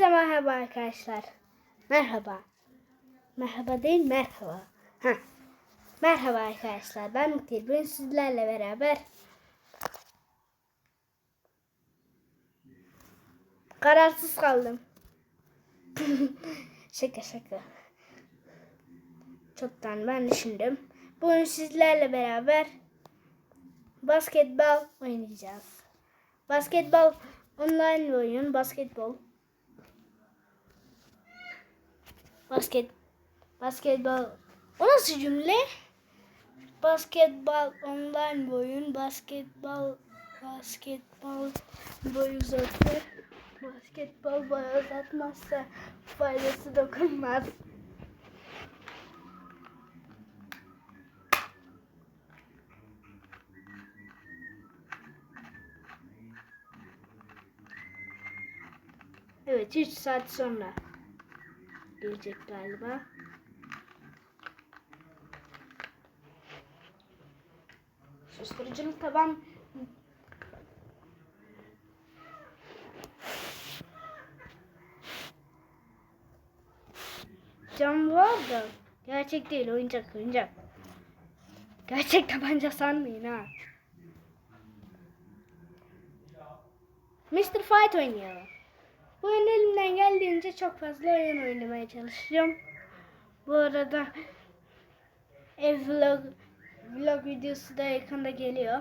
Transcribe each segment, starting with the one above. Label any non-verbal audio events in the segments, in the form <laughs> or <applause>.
Hepinize merhaba arkadaşlar. Merhaba. Merhaba değil merhaba. Heh. Merhaba arkadaşlar. Ben Mutir. Bugün sizlerle beraber kararsız kaldım. <laughs> şaka şaka. Çoktan ben düşündüm. Bugün sizlerle beraber basketbol oynayacağız. Basketbol online oyun. Basketbol. Basket basketbol. O nasıl cümle? Basketbol online bir oyun. Basketbol basketbol boy uzatır. Basketbol boy uzatmazsa faydası dokunmaz. Evet 3 saat sonra gelecek galiba. Susturuculuk taban Cam var da gerçek değil oyuncak oyuncak. Gerçek tabanca sanmayın ha. Mr. Fight oynayalım. Bu elimden geldiğince çok fazla oyun oynamaya çalışacağım. Bu arada ev vlog, vlog videosu da yakında geliyor.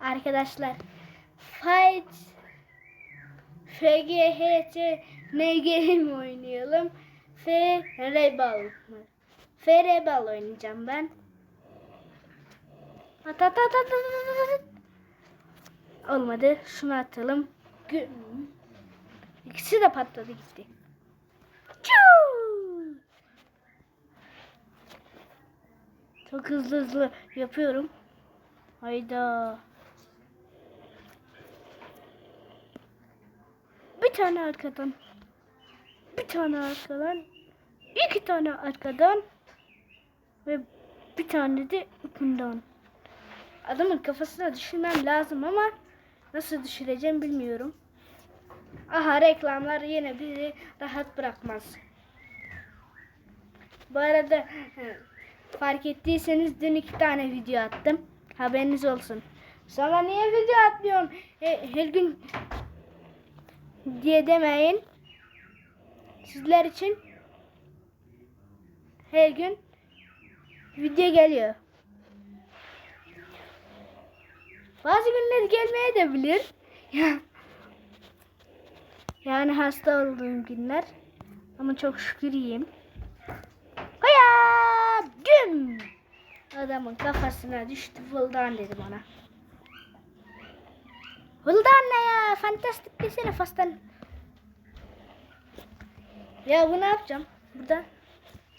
Arkadaşlar Fight FGHC NG mi oynayalım? F Rebel mı? F Rebel oynayacağım ben. At at at at at at. Olmadı. Şunu atalım. İkisi de patladı gitti. Çok hızlı hızlı yapıyorum. Hayda. Bir tane arkadan. Bir tane arkadan. iki tane arkadan. Ve bir tane de bundan. Adamın kafasına düşürmem lazım ama nasıl düşüreceğim bilmiyorum. Aha reklamlar yine bizi rahat bırakmaz. Bu arada fark ettiyseniz dün iki tane video attım. Haberiniz olsun. Sana niye video atmıyorsun? He- her gün diye demeyin. Sizler için her gün video geliyor. Bazı günler gelmeye de bilir. Ya- Yani hasta olduğum günler. Ama çok şükür iyiyim. Haya! Güm! Adamın kafasına düştü. Vuldan dedi bana. Vuldan ne ya? Fantastik desene fastan. Ya bu ne yapacağım? Burada.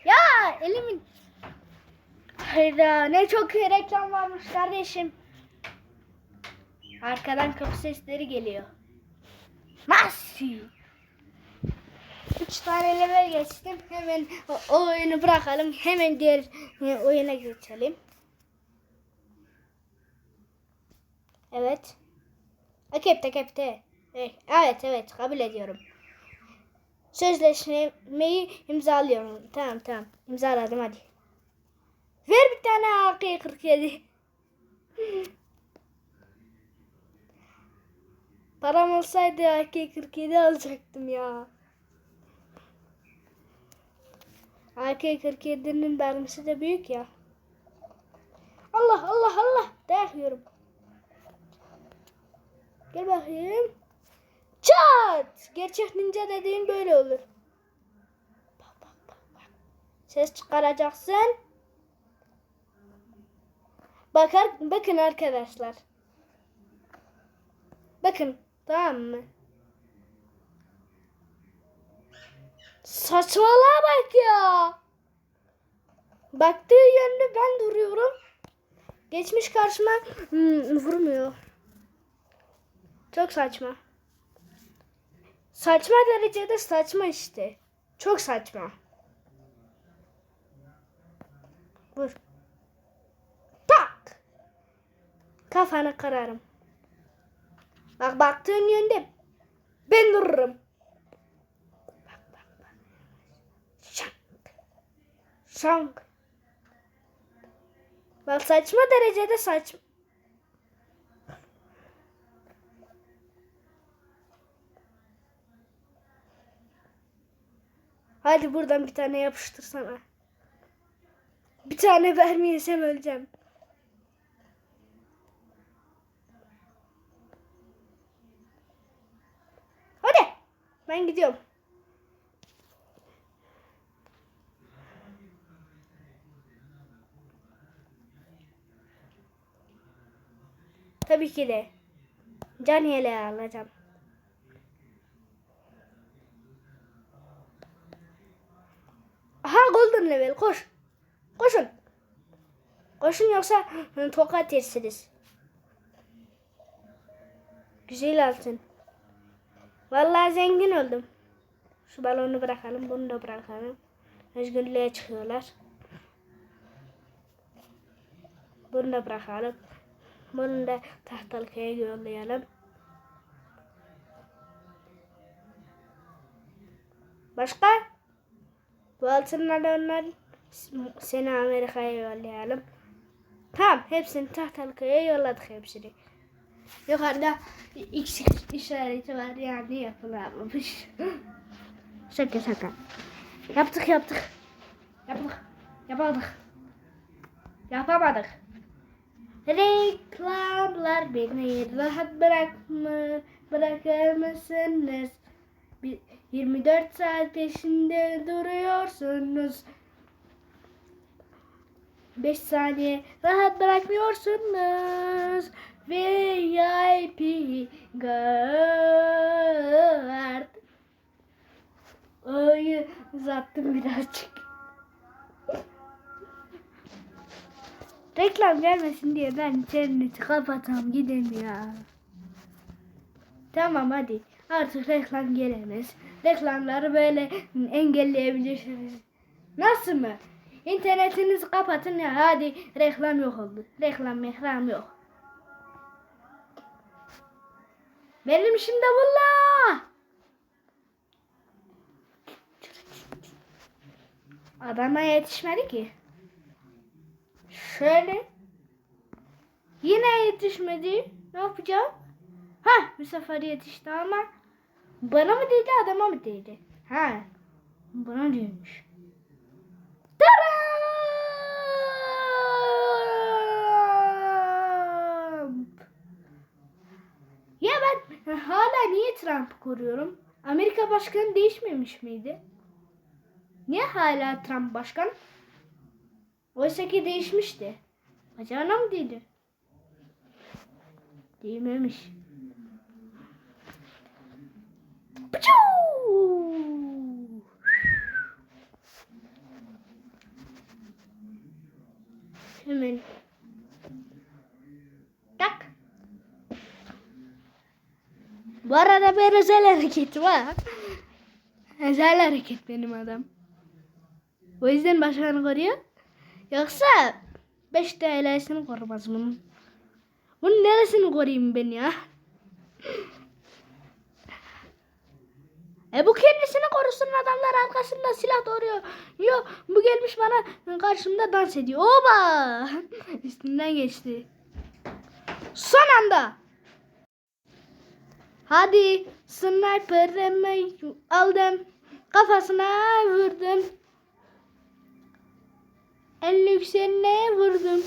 Ya elimin. Hayda ne çok reklam varmış kardeşim. Arkadan kapı sesleri geliyor. Nasıl? Üç tane level geçtim. Hemen o, o oyunu bırakalım. Hemen diğer e, oyuna geçelim. Evet. Akepte kepte. Evet, evet evet kabul ediyorum. Sözleşmeyi imzalıyorum. Tamam tamam. İmzaladım hadi. Ver bir tane AK-47. Param olsaydı AK-47 alacaktım ya. AK-47'nin mermisi de büyük ya. Allah Allah Allah. Dayak yiyorum. Gel bakayım. Çat! Gerçek ninja dediğin böyle olur. Bak bak bak. Ses çıkaracaksın. Bakar, bakın arkadaşlar. Bakın tamam mı? Saçmalığa bak ya. Baktığı yönde ben duruyorum. Geçmiş karşıma hmm, vurmuyor. Çok saçma. Saçma derecede saçma işte. Çok saçma. Vur. Tak. Kafana kararım. Bak baktığın yönde ben dururum. Bak bak bak. Şank. Şank. Bak saçma derecede saçma. Hadi buradan bir tane yapıştırsana. Bir tane vermeyesem öleceğim. Hadi. Ben gidiyorum. Tabii ki de. Can yeleği alacağım. Aha golden level koş. Koşun. Koşun yoksa tokat yersiniz. Güzel altın. Vallahi zengin oldum. Şu balonu bırakalım, bunu da bırakalım. Özgürlüğe çıkıyorlar. Bunu da bırakalım. Bunu da tahtalıkaya yollayalım. Başka? Bu altınları onlar seni Amerika'ya yollayalım. Tamam hepsini tahtalıkaya yolladık hepsini. Yukarıda X işareti var yani yapılamamış. <laughs> şaka şaka. Yaptık yaptık. Yaptık. Yapamadık. Yapamadık. Reklamlar beni rahat bırakma, bırakır mısınız? Bir- 24 saat peşinde duruyorsunuz. 5 saniye rahat bırakmıyorsunuz. VIP guard. Ay uzattım birazcık. Reklam gelmesin diye ben interneti kapatam gideyim ya. Tamam hadi. Artık reklam gelemez. Reklamları böyle engelleyebilirsiniz. Nasıl mı? İnternetinizi kapatın ya hadi reklam yok oldu. Reklam reklam yok. Benim işim de valla. Adama yetişmedi ki. Şöyle. Yine yetişmedi. Ne yapacağım? Ha bu sefer yetişti ama bana mı değdi adama mı değdi? Ha bana değmiş. Trump. Ya ben hala niye Trump koruyorum? Amerika başkanı değişmemiş miydi? Niye hala Trump başkan? Oysa ki değişmişti. Bacağına mı değdi? Değmemiş. Hemen. Tak. Bu arada ben özel hareket var. Özel hareket benim adam. O yüzden başkanı koruyor. Yoksa 5 TL'sini korumaz bunun. Bunun neresini koruyayım ben ya? E bu kendisini korusun adamlar arkasında silah doğuruyor. Yok bu gelmiş bana karşımda dans ediyor. Oba! <laughs> Üstünden geçti. Son anda. Hadi sniper'ımı aldım. Kafasına vurdum. En yükseğine vurdum.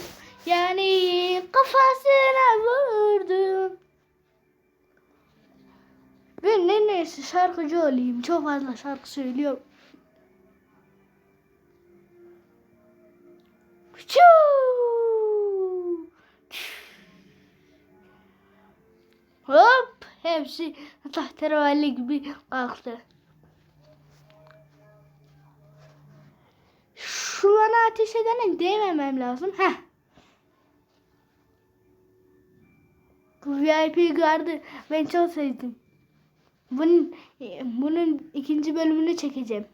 Yani kafasına vurdum. Ben ne neyse şarkıcı olayım. Çok fazla şarkı söylüyorum. Hop hepsi tahterevalli gibi kalktı. Şuna ateş edene değmemem lazım. Heh. Bu VIP gardı ben çok sevdim. Bunun bunun ikinci bölümünü çekeceğim.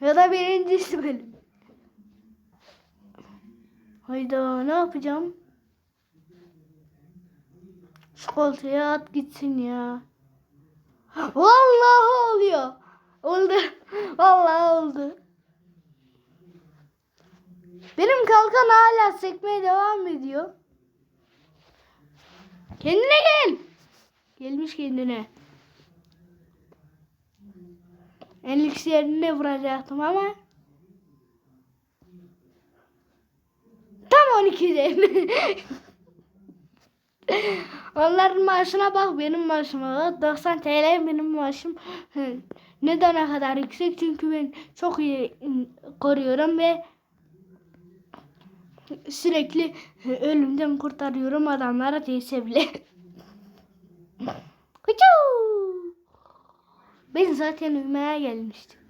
Ya da birincisi bölüm. Hayda ne yapacağım? Şu koltuğa at gitsin ya. Vallahi oluyor. Oldu. <laughs> Vallahi oldu. Benim kalkan hala sekmeye devam ediyor. Kendine gel. Gelmiş kendine. En lüks yerine vuracaktım ama. Tam 12'de. <laughs> Onların maaşına bak benim maaşıma bak. 90 TL benim maaşım. Neden o kadar yüksek? Çünkü ben çok iyi koruyorum ve sürekli ölümden kurtarıyorum adamlara değse bile. <laughs> Ben zaten uyumaya gelmiştim.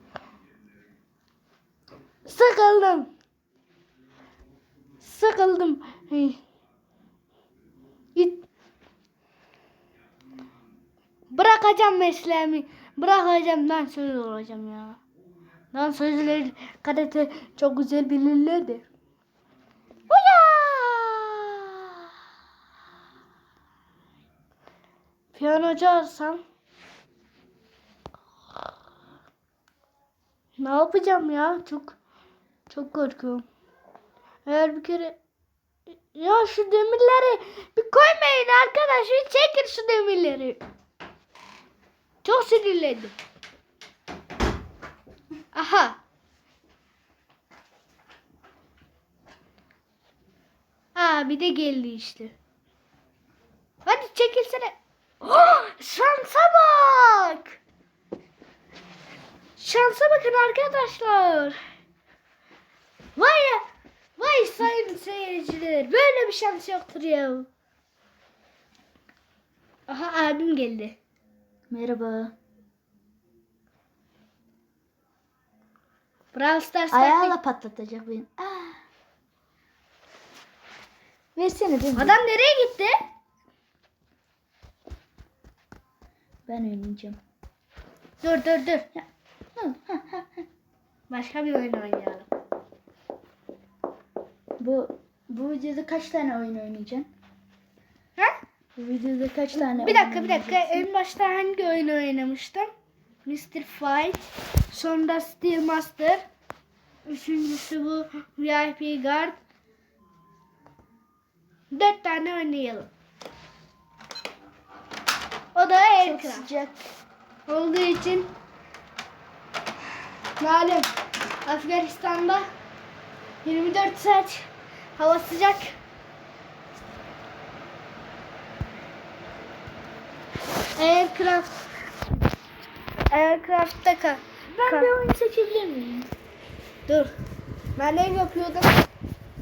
Sıkıldım. Sıkıldım. Git. Bırakacağım mesleğimi. Bırakacağım dansöz olacağım ya. Dansözler karate çok güzel bilirler de. Uya! Piyanocu alsam. Ne yapacağım ya? Çok çok korkuyorum. Eğer bir kere ya şu demirleri bir koymayın arkadaş. Bir çekin şu demirleri. Çok sinirlendim. Aha. Aa bir de geldi işte. Hadi çekilsene. Oh, şansa bak. Şansa bakın arkadaşlar. Vay ya. Vay sayın seyirciler. Böyle bir şans yoktur ya. Aha abim geldi. Merhaba. Brawl Stars Ayağıyla patlatacak beni. Ah. Versene beni. Adam nereye gitti? Ben oynayacağım. Dur dur dur. Başka bir oyun oynayalım. Bu bu videoda kaç tane oyun oynayacaksın? Ha? Bu videoda kaç tane Bir dakika bir dakika. En başta hangi oyunu oynamıştım? Mr. Fight. Sonra Steel Master. Üçüncüsü bu VIP Guard. Dört tane oynayalım. O da Çok Aircraft. sıcak. Olduğu için malum Afganistan'da 24 saat hava sıcak. Aircraft Aircraft'ta kal. Ben kal- bir oyun seçebilir miyim? Dur. Ben ev yapıyordum.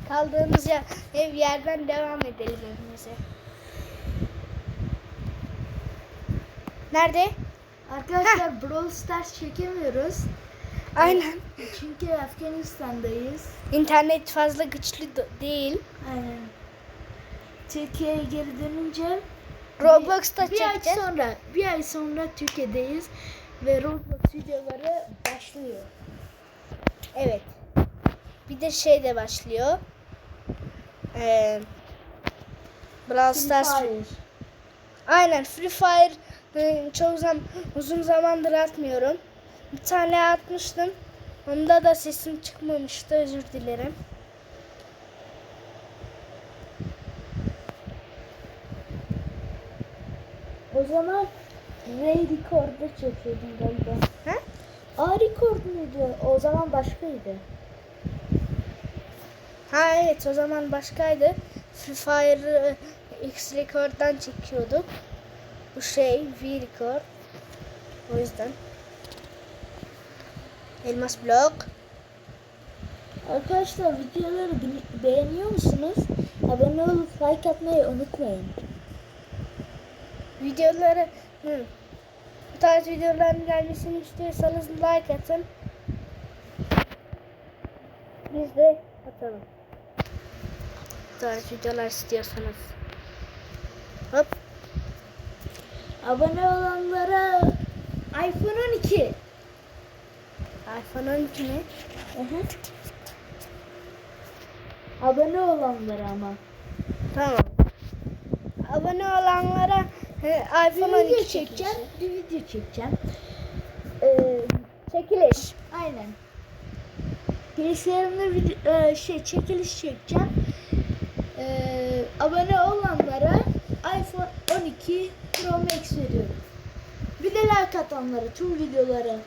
Kaldığımız yer, ev yerden devam edelim evimize. Nerede? Arkadaşlar Brawl Stars çekemiyoruz. Aynen. Çünkü Afganistan'dayız. İnternet fazla güçlü de- değil. Aynen. Türkiye'ye geri dönünce Roblox'ta bir ay çekeceğiz. sonra bir ay sonra Türkiye'deyiz ve Roblox videoları başlıyor. Evet. Bir de şey de başlıyor. Ee, Brawl Stars. Fire. Aynen Free Fire çok zaman uzun zamandır atmıyorum. Bir tane atmıştım. Onda da sesim çıkmamıştı. Özür dilerim. O zaman Ray Record'da çekiyordum galiba. Ha? A Record muydu? O zaman başkaydı. Ha evet o zaman başkaydı. Free Fire e, X Record'dan çekiyorduk. Bu şey V Record. O yüzden. Elmas blok. Arkadaşlar videoları be- beğeniyor musunuz? Abone olup like atmayı unutmayın. Videoları hı, bu tarz videoların gelmesini istiyorsanız like atın. Biz de atalım. Bu tarz videolar istiyorsanız. Hop. Abone olanlara iPhone 12. iPhone 12 mi? Hı. Abone olanlara ama. Tamam. abone olanlara e, iPhone Bir 12 video çekeceğim. Bir video çekeceğim. Ee, çekiliş. Aynen. Bilgisayarımda video, e, şey çekiliş çekeceğim. Ee, abone olanlara iPhone 12 Pro Max veriyorum. Bir de like atanlara tüm videoları.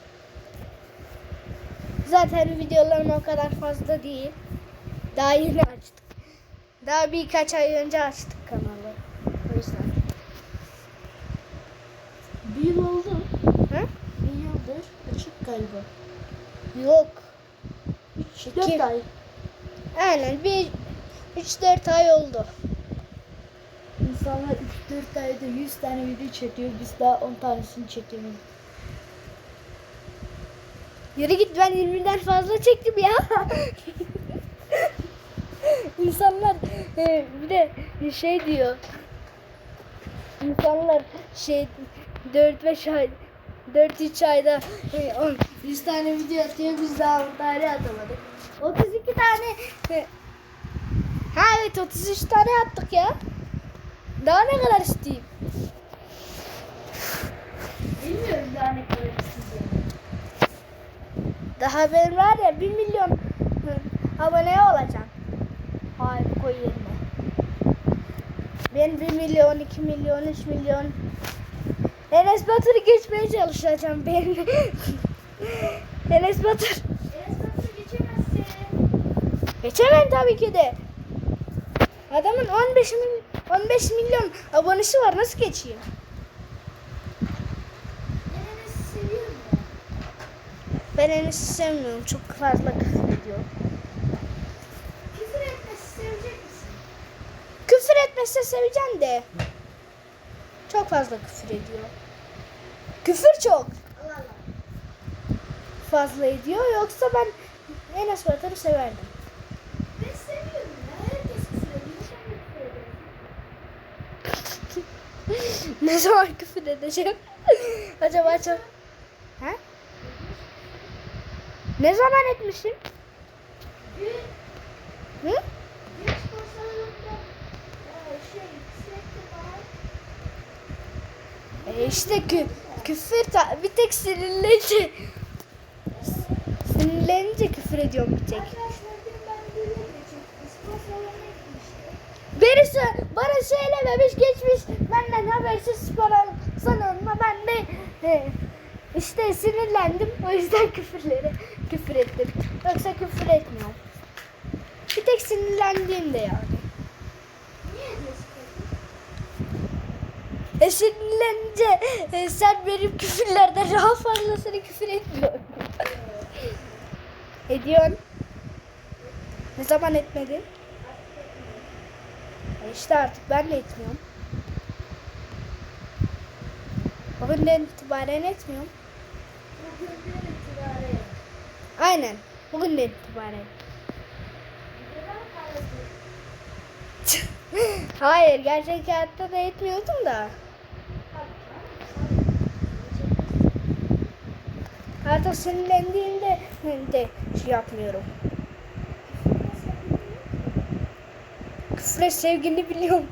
Zaten videolarım o kadar fazla değil. Daha yeni açtık. Daha birkaç ay önce açtık kanalı. O yüzden. Yıl oldu. Hı? Bir yıldır açık galiba. Yok. 3 İki. 4 ay. Aynen bir 3-4 ay oldu. İnsanlar 3-4 ayda 100 tane video çekiyor. Biz daha 10 tanesini çekemedik. Yürü git ben 20'den fazla çektim ya. <laughs> İnsanlar e, bir de şey diyor. İnsanlar şey 4-5 ay 4-3 ayda e, 10, 100 tane video atıyor biz daha 10 tane atamadık. 32 tane Ha evet 33 tane attık ya. Daha ne kadar isteyeyim? Bilmiyorum daha ne kadar isteyeceğim. Daha ben var ya 1 milyon hı, aboneye olacağım. Hayır koy yerine. Ben 1 milyon, 2 milyon, 3 milyon. Enes Batur'u geçmeye çalışacağım ben. Enes Batur. Enes Batur'u geçemezsin. Geçemem tabii ki de. Adamın 15 milyon, 15 milyon abonesi var. Nasıl geçeyim? Ben Enes'i sevmiyorum. Çok fazla küfür ediyor. Küfür etmesi sevecek misin? Küfür etmese seveceğim de. Çok fazla küfür ediyor. Küfür çok fazla ediyor. Yoksa ben Enes Batur'u severdim. Ben seviyorum ya. Herkes küfür ediyor. Ben de küfür ederim. ne zaman küfür edeceğim? <laughs> Acaba çok... Ha? Ne zaman etmişim? Hı? dün spor salonunda e, şey sürekli bana E işte kü küfür bir tek sinirlenince sinirlenince küfür ediyorum bir tek. Beni sö- bana söylememiş geçmiş benden habersiz spor salonuna ben de e, işte sinirlendim o yüzden küfürleri küfür ettim. Yoksa küfür etmiyorum. Bir tek sinirlendiğimde yani. Niye ediyorsun E sinirlenince e, sen benim küfürlerden daha fazlasını küfür etmiyorsun. <laughs> Ediyorsun. Ne zaman etmedin? E işte artık ben de etmiyorum. Bugünden itibaren etmiyorum. Bugünden itibaren. Aynen. Bugünden itibaren. <laughs> Hayır gerçek hayatta da etmiyordum da. Artık sinirlendiğimde de şey yapmıyorum. Küfre sevgini biliyorum.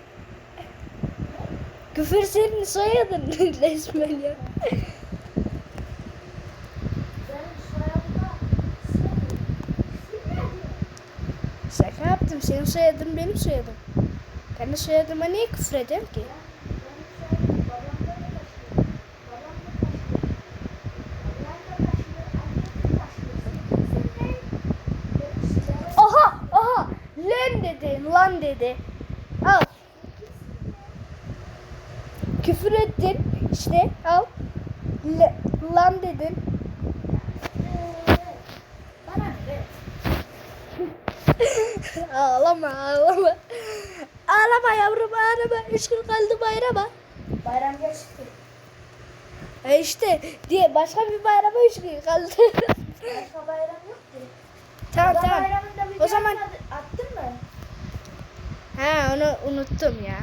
Küfür senin soyadın <laughs> resmen ya. Şaka yaptım. Senin soyadın benim soyadım. Ben de soyadıma niye küfür edeyim ki? Aha aha lan dedi. Al. Küfür ettin işte al. Le- lan dedin. ağlama ağlama. Ağlama yavrum ağlama. Üç gün kaldı bayrama. Bayram geçti. E işte diye başka bir bayrama üç gün kaldı. Başka bayram yok ki. tamam Kurban tamam. O zaman-? Ha onu unuttum ya.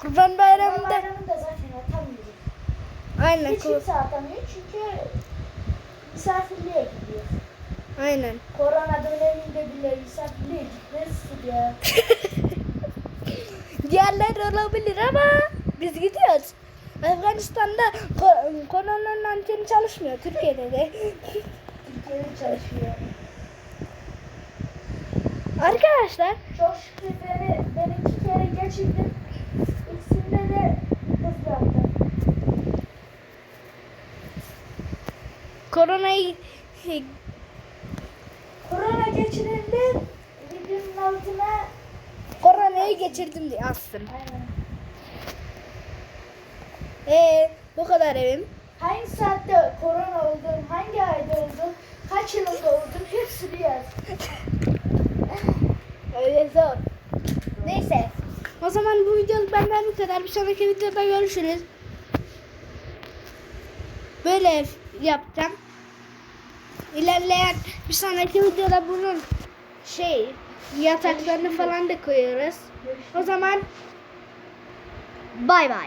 Kurban Kurban bayramında bayramında zaten atamıyoruz. aynen Hiç kimse atamıyor çünkü misafirliğe gidiyor. aynen. Korona döneminde bile misafirliğe gitmezsin ya. <laughs> Diğerler olabilir ama biz gidiyoruz. Afganistan'da ko- koronanın anteni çalışmıyor. Türkiye'de de. Türkiye'de çalışıyor. Arkadaşlar Çok şükür kere geçirdim. İkisinde de hız yaptım. koronayı Korona geçirildi. Videonun altına koronayı geçirdim diye astım. Aynen. Ee, bu kadar evim. Hangi saatte korona oldum, hangi ayda oldum, kaç yılında oldum hepsini yaz. Öyle zor. Neyse. O zaman bu videoluk benden bu kadar. Bir sonraki videoda görüşürüz. Böyle yapacağım. İlerleyen bir sonraki videoda bunun şey yataklarını falan da koyuyoruz. O zaman bay bay.